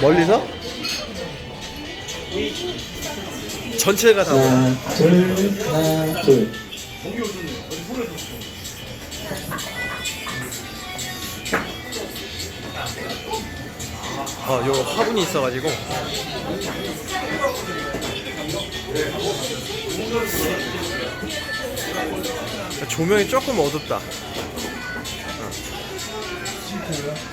멀리서? 전체가 다. 하나, 둘, 하나, 둘. 어, 요 화분이 있어가지고. 조명이 조금 어둡다. 하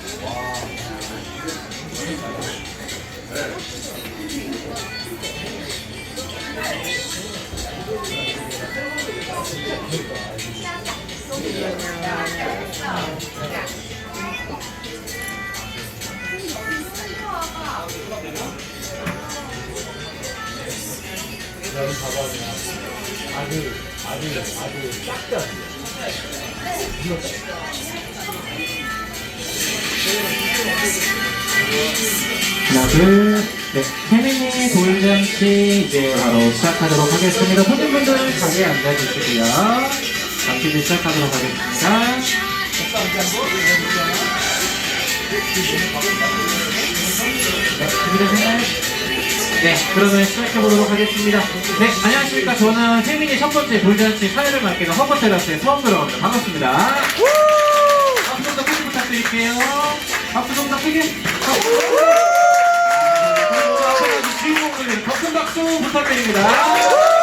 나, 둘, 네. 태민이 돌잔치 이제 바로 시작하도록 하겠습니다. 손님분들 자리에 앉아주시고요. 잔치를 시작하도록 하겠습니다. 네, 그러면 시작해보도록 하겠습니다. 네, 안녕하십니까. 저는 태민이 첫 번째 돌잔치 사회를 맡기는 허버테라스의 처음 들어갑니다. 반갑습니다. 부탁드릴게요. 박수 좀더 크게. 주인공들 더 큰 박수 부탁드립니다.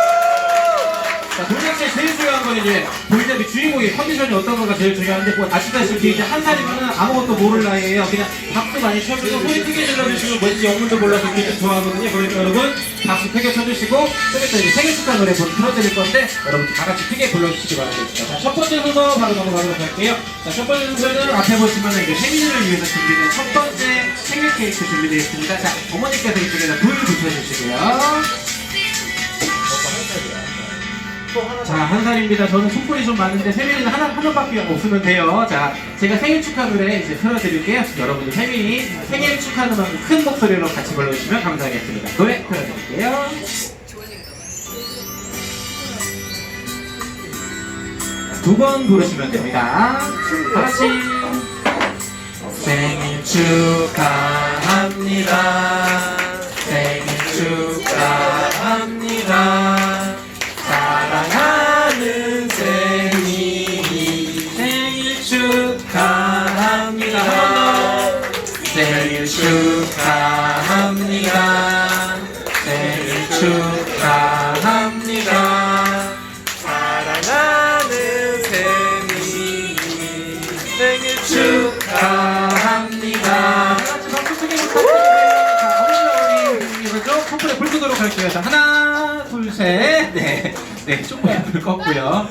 자, 돌잔치의 제일 중요한 건 이제 돌잡이 주인공의 컨디션이 어떤 건가 제일 중요한데 뭐 아시다시피 이제 한 살이면 아무것도 모를 나이에요. 그냥 박수 많이 쳐주고 소리 크게 질러주시고 뭔지 영문도 몰라서 좀 좋아하거든요. 그러니까 여러분 박수 크게 쳐주시고 좀 이따 이제 생일 축하 노래 좀 틀어드릴 건데 여러분 다 같이 크게 불러주시기 바라겠습니다. 자, 첫 번째 순서 바로 넘어가도록 할게요. 자, 첫 번째 순서는 앞에 보시면 이제 생일을 위해서 준비된 첫 번째 생일 케이크 준비되어 있습니다. 자, 어머니께서 이쪽에다 불 붙여주시고요. 자, 한 살입니다. 저는 촛불이 좀 많은데 세민이는 하나, 한 번밖에 없으면 돼요. 자, 제가 생일 축하 노래 이제 틀어드릴게요. 여러분들 생일 축하 음악 큰 목소리로 같이 불러주시면 감사하겠습니다. 노래 틀어드릴게요. 두 번 부르시면 됩니다. 다 같이. 생일 축하 축하합니다. 사랑하는 세미 생일 축하합니다. 촛불에 불 끄도록 할게요. 자, 하나, 둘, 셋. 네, 네, 촛불에 불 껐고요.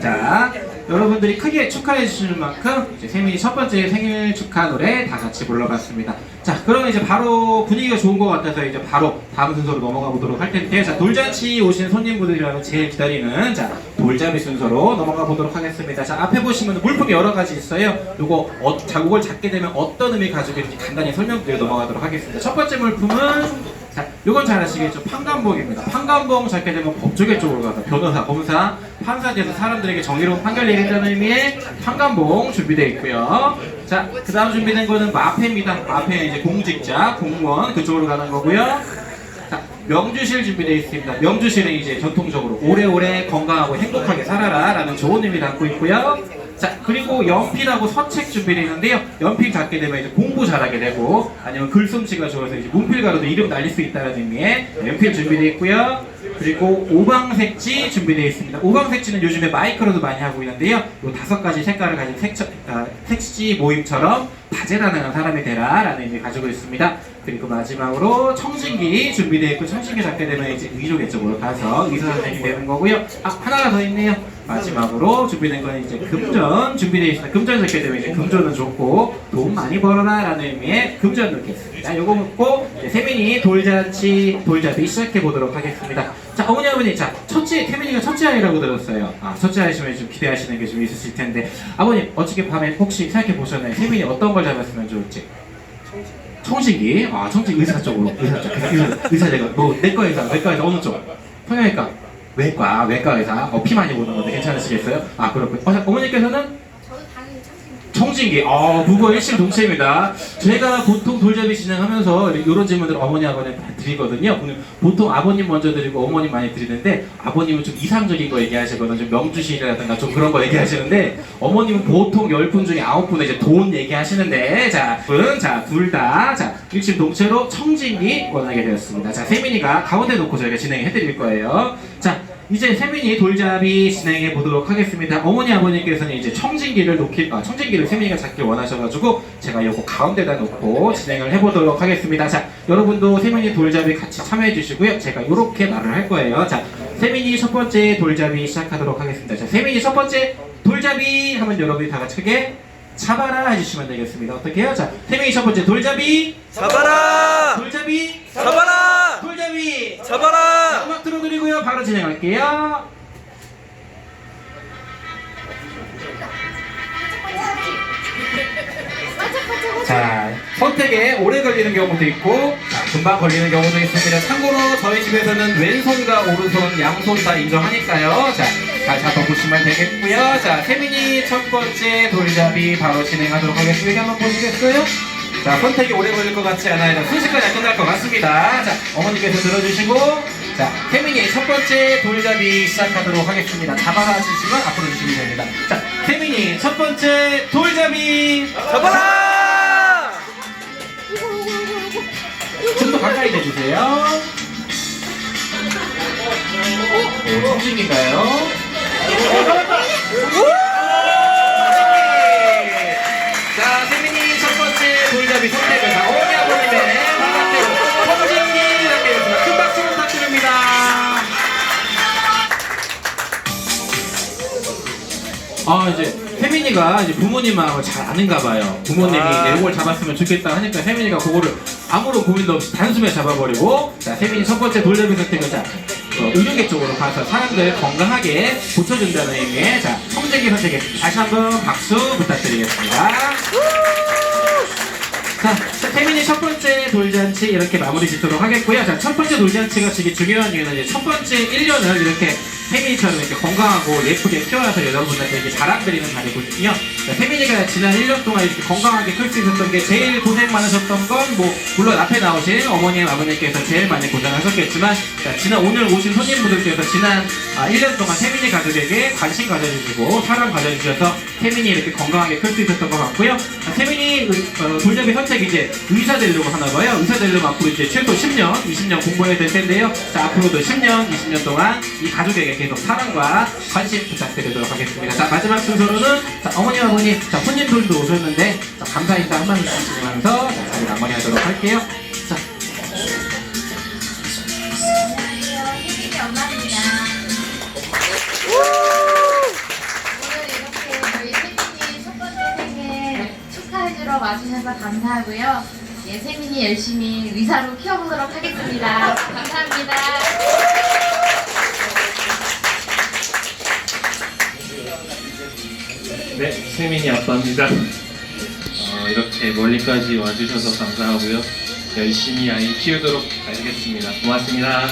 자, 여러분들이 크게 축하해 주시는 만큼 이제 세민이 첫 번째 생일 축하 노래 다 같이 불러봤습니다. 자, 그러면 이제 바로 분위기가 좋은 것 같아서 이제 바로 다음 순서로 넘어가 보도록 할 텐데요. 자, 돌잔치 오신 손님분들이라면 제일 기다리는 자, 돌잡이 순서로 넘어가 보도록 하겠습니다. 자, 앞에 보시면 물품이 여러 가지 있어요. 요거 어, 자국을 잡게 되면 어떤 의미 가지고 있는지 간단히 설명드리고 넘어가도록 하겠습니다. 첫 번째 물품은 자, 요건 잘 아시겠죠? 판관봉입니다. 판관봉 잡게 되면 법조계 쪽으로 가서 변호사, 검사, 판사 돼서 사람들에게 정의로운 판결 내린다는 의미의 판관봉 준비되어 있고요. 자, 그 다음 준비된 거는 마패입니다. 마패는 이제 공직자, 공무원 그쪽으로 가는 거고요. 자, 명주실 준비되어 있습니다. 명주실은 이제 전통적으로 오래오래 건강하고 행복하게 살아라 라는 좋은 의미 담고 있고요. 자, 그리고 연필하고 서책 준비되어 있는데요. 연필 잡게 되면 이제 공부 잘하게 되고 아니면 글솜씨가 좋아서 이제 문필가로도 이름 날릴 수 있다는 의미의 연필 준비되어 있고요. 그리고 오방색지 준비되어 있습니다. 오방색지는 요즘에 마이크로도 많이 하고 있는데요. 요 다섯 가지 색깔을 가진 색처, 아, 색지 모임처럼 다재다능한 사람이 되라 라는 의미 가지고 있습니다. 그리고 마지막으로 청진기 준비되어 있고 청진기 잡게 되면 이제 의료계 쪽으로 가서 의사 선생님이 되는 거고요. 아 하나가 더 있네요. 마지막으로 준비된 거는 이제 금전 준비되어 있습니다. 금전 잡게 되면 이제 금전은 좋고 돈 많이 벌어라 라는 의미의 금전 넣겠습니다. 요거 먹고 세민이 돌잔치 돌잡이 시작해 보도록 하겠습니다. 자 어머니 아버님 자 첫째 태민이가 첫째 아이라고 들었어요. 아 첫째 아이시면 좀 기대하시는 게 좀 있으실 텐데 아버님 어떻게 밤에 혹시 생각해 보셨나요? 세민이 어떤 걸 잡았으면 좋을지? 청진기, 아 청진 의사 쪽으로 의사 쪽 의사, 의사 제가 뭐 내과 의사, 외과 의사 어느 쪽? 성형외과, 외과, 외과 의사. 어, 피 많이 보는 건데 괜찮으시겠어요? 아 그렇군요. 어, 자, 어머니께서는 청진기. 아, 부부 일심 동체입니다. 제가 보통 돌잡이 진행하면서 이런 질문들 어머니 아버님 다 드리거든요. 보통 아버님 먼저 드리고 어머님 많이 드리는데 아버님은 좀 이상적인 거 얘기하시거든요. 좀 명주실이라든가 좀 그런 거 얘기하시는데 어머님은 보통 10분 중에 9분은 이제 돈 얘기하시는데 자, 분, 자, 둘 다, 자, 일심 동체로 청진기 원하게 되었습니다. 자, 세민이가 가운데 놓고 저희가 진행해 드릴 거예요. 자, 이제 세민이 돌잡이 진행해 보도록 하겠습니다. 어머니 아버님께서는 이제 청진기를 놓기, 아, 청진기를 세민이가 잡길 원하셔가지고 제가 요거 가운데다 놓고 진행을 해보도록 하겠습니다. 자, 여러분도 세민이 돌잡이 같이 참여해 주시고요. 제가 요렇게 말을 할 거예요. 자, 세민이 첫 번째 돌잡이 시작하도록 하겠습니다. 자, 세민이 첫 번째 돌잡이 하면 여러분이 다 같이 크게 잡아라 해주시면 되겠습니다. 어떻게 해요? 자, 세민이 첫 번째 돌잡이, 잡아라! 돌잡이, 잡아라! 돌잡이. 자, 잡아라! 음악 들어드리고요. 바로 진행할게요. 자, 선택에 오래 걸리는 경우도 있고, 자, 금방 걸리는 경우도 있습니다. 참고로 저희 집에서는 왼손과 오른손, 양손 다 인정하니까요. 자, 잘 잡아보시면 되겠고요. 자, 세민이 첫 번째 돌잡이 바로 진행하도록 하겠습니다. 한번 보시겠어요? 자, 선택이 오래 걸릴 것 같지 않아요. 자, 순식간에 끝날 것 같습니다. 자, 어머니께서 들어주시고, 자, 태민이 첫 번째 돌잡이 시작하도록 하겠습니다. 잡아라 주시면 앞으로 주시면 됩니다. 자, 태민이 첫 번째 돌잡이 잡아라! 좀 더 가까이 대주세요. 오, 청진인가요? 자, 세민이 첫 번째 돌잡이 선택을 자, 어머니 아버님의 바깥으로 청진기 이렇게 해서 큰 박수 부탁드립니다. 아 이제 혜민이가 이제 부모님 마음을 잘 아는가 봐요. 부모님이 아. 이제 이걸 잡았으면 좋겠다 하니까 혜민이가 그거를 아무런 고민도 없이 단숨에 잡아버리고 자 혜민이 첫 번째 돌잡이 선택을 자 어, 의료계 쪽으로 가서 사람들 건강하게 고쳐준다는 의미의 자 성적인 선택에 다시 한번 박수 부탁드리겠습니다. 자, 태민이 첫 번째 돌잔치 이렇게 마무리 짓도록 하겠고요. 자, 첫 번째 돌잔치가 되게 중요한 이유는 이제 첫 번째 1년을 이렇게 태민이처럼 이렇게 건강하고 예쁘게 키워서 여러분들한테 이렇게 자랑드리는 자리거든요. 자, 태민이가 지난 1년 동안 이렇게 건강하게 클 수 있었던 게 제일 고생 많으셨던 건 뭐, 물론 앞에 나오신 어머님, 아버님께서 제일 많이 고생하셨겠지만, 자, 지난 오늘 오신 손님분들께서 지난 아, 1년 동안 태민이 가족에게 관심 가져주시고, 사랑 가져주셔서 태민이 이렇게 건강하게 클 수 있었던 것 같고요. 자, 태민이 의- 어, 돌잡이 선택 이제 의사 되려고 하나 봐요. 의사 되려면 앞으로 이제 최소 10년, 20년 공부해야 될 텐데요. 자, 앞으로도 10년, 20년 동안 이 가족에게 계속 사랑과 관심 부탁드리도록 하겠습니다. 자, 마지막 순서로는 자, 어머니, 아버님, 자, 손님들도 오셨는데, 자, 감사 인사 한 드리면서 자, 자리 마무리하도록 할게요. 자, 희진이 엄마입니다. 오늘 이렇게 저희 세민이 첫 번째 생일 축하해주러 와주셔서 감사하고요. 예, 세민이 열심히 의사로 키워보도록 하겠습니다. 감사합니다. 네, 세민이 아빠입니다. 어, 이렇게 멀리까지 와주셔서 감사하고요. 열심히 아이 키우도록 하겠습니다. 고맙습니다.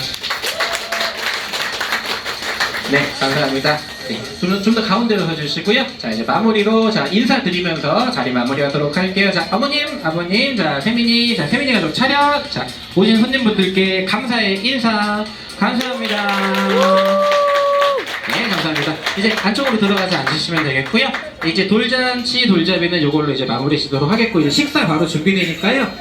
네, 감사합니다. 네, 좀, 좀더 가운데로 서주시고요. 자, 이제 마무리로, 자, 인사드리면서 자리 마무리하도록 할게요. 자, 어머님, 아버님, 자, 세민이, 자, 세민이 가족 차렷. 자, 오신 손님분들께 감사의 인사. 감사합니다. 이제 안쪽으로 들어가서 앉으시면 되겠고요. 이제 돌잔치, 돌잡이는 이걸로 이제 마무리 짓도록 하겠고, 이제 식사 바로 준비되니까요.